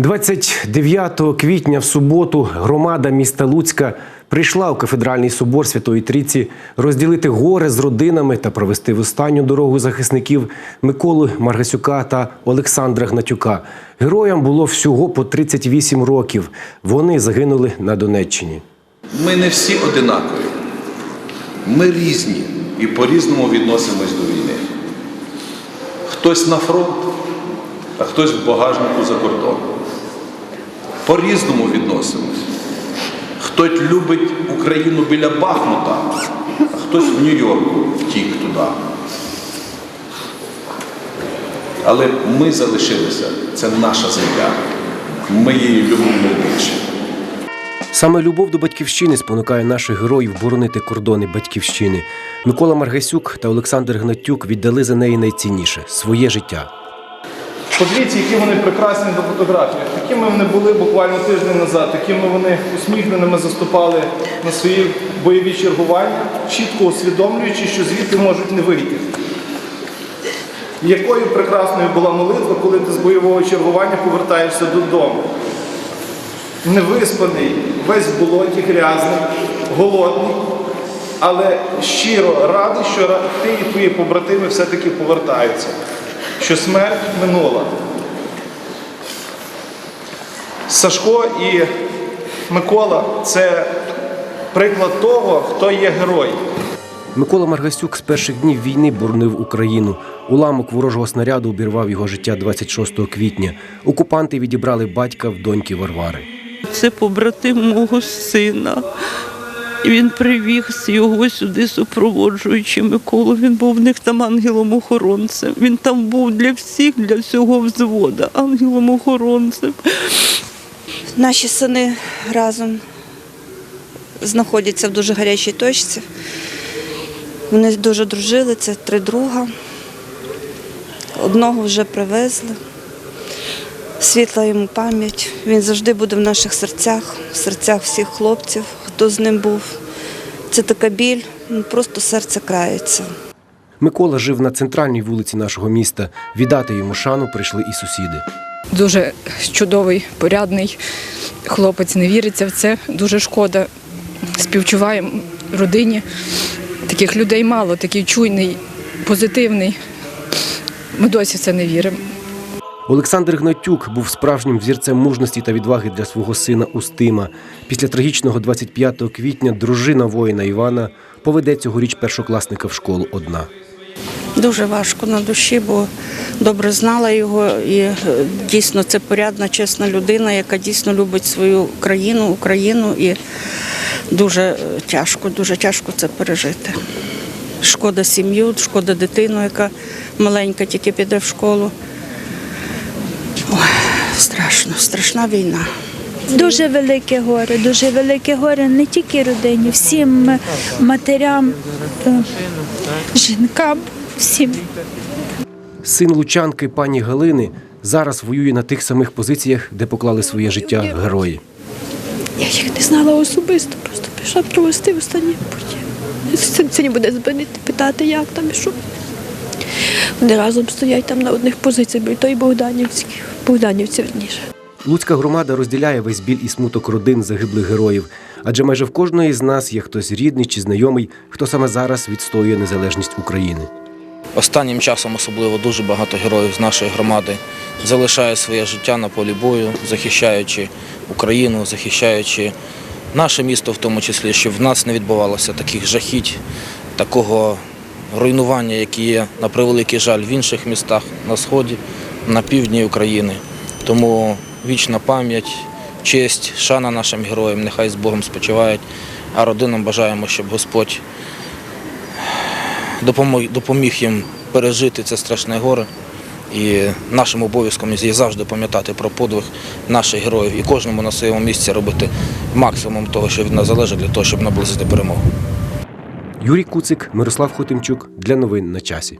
29 квітня в суботу громада міста Луцька прийшла у кафедральний собор Святої Трійці розділити горе з родинами та провести в останню дорогу захисників Миколи Маргасюка та Олександра Гнатюка. Героям було всього по 38 років. Вони загинули на Донеччині. Ми не всі одинакові. Ми різні і по-різному відносимось до війни. Хтось на фронт, а хтось в багажнику за кордоном. По-різному відносимось. Хтось любить Україну біля Бахмута, а хтось в Нью-Йорку втік туди. Але ми залишилися. Це наша земля. Ми її любимо найбільше. Саме любов до батьківщини спонукає наших героїв боронити кордони батьківщини. Микола Маргасюк та Олександр Гнатюк віддали за неї найцінніше своє життя. Подивіться, які вони прекрасні на фотографіях. Такими вони були буквально тиждень назад, такими вони усміхненими заступали на свої бойові чергування, чітко усвідомлюючи, що звідти можуть не вийти. Якою прекрасною була молитва, коли ти з бойового чергування повертаєшся додому. Невиспаний, весь в болоті, грязний, голодний, але щиро радий, що ти і твої побратими все-таки повертаються, що смерть минула. Сашко і Микола це приклад того, хто є герой. Микола Маргасюк з перших днів війни боронив Україну. Уламок ворожого снаряду обірвав його життя 26 квітня. Окупанти відібрали батька в доньки Варвари. Це побратим мого сина. І він привіз його сюди, супроводжуючи Миколу. Він був в них там ангелом-охоронцем. Він там був для всіх, для всього взвода, ангелом-охоронцем. Наші сини разом знаходяться в дуже гарячій точці. Вони дуже дружили, це три друга. Одного вже привезли. Світла йому пам'ять. Він завжди буде в наших серцях, в серцях всіх хлопців, хто з ним був. Це така біль, ну, просто серце крається. Микола жив на центральній вулиці нашого міста. Віддати йому шану прийшли і сусіди. Дуже чудовий, порядний хлопець, не віриться в це. Дуже шкода. Співчуваємо родині. Таких людей мало, такий чуйний, позитивний. Ми досі в це не віримо. Олександр Гнатюк був справжнім взірцем мужності та відваги для свого сина Устима. Після трагічного 25 квітня дружина воїна Івана поведе цьогоріч першокласника в школу одна. Дуже важко на душі, бо добре знала його і е, дійсно це порядна, чесна людина, яка дійсно любить свою країну, Україну і дуже е, тяжко, дуже тяжко це пережити. Шкода сім'ю, шкода дитину, яка маленька тільки піде в школу. Ой, страшно, страшна війна. Дуже велике горе, дуже велике горе не тільки родині, всім матерям, е, жінкам, всім. Син лучанки пані Галини зараз воює на тих самих позиціях, де поклали своє життя герої. Я їх не знала особисто, просто пішла провести в останній путі. Сьогодні буде дзвонити, питати, як там і що. Вони разом стоять там на одних позиціях, і той Богданівський, Богданівці верніше. Луцька громада розділяє весь біль і смуток родин загиблих героїв, адже майже в кожної з нас є хтось рідний чи знайомий, хто саме зараз відстоює незалежність України. Останнім часом особливо дуже багато героїв з нашої громади залишає своє життя на полі бою, захищаючи Україну, захищаючи наше місто, в тому числі, щоб в нас не відбувалося таких жахіть, такого руйнування, які є на превеликий жаль в інших містах на сході, на півдні України. Тому вічна пам'ять, честь, шана нашим героям, нехай з Богом спочивають, а родинам бажаємо, щоб Господь допоміг їм пережити це страшне горе. І нашим обов'язком є завжди пам'ятати про подвиг наших героїв і кожному на своєму місці робити максимум того, що від нас залежить, для того, щоб наблизити перемогу. Юрій Куцик, Мирослав Хотимчук для новин на часі.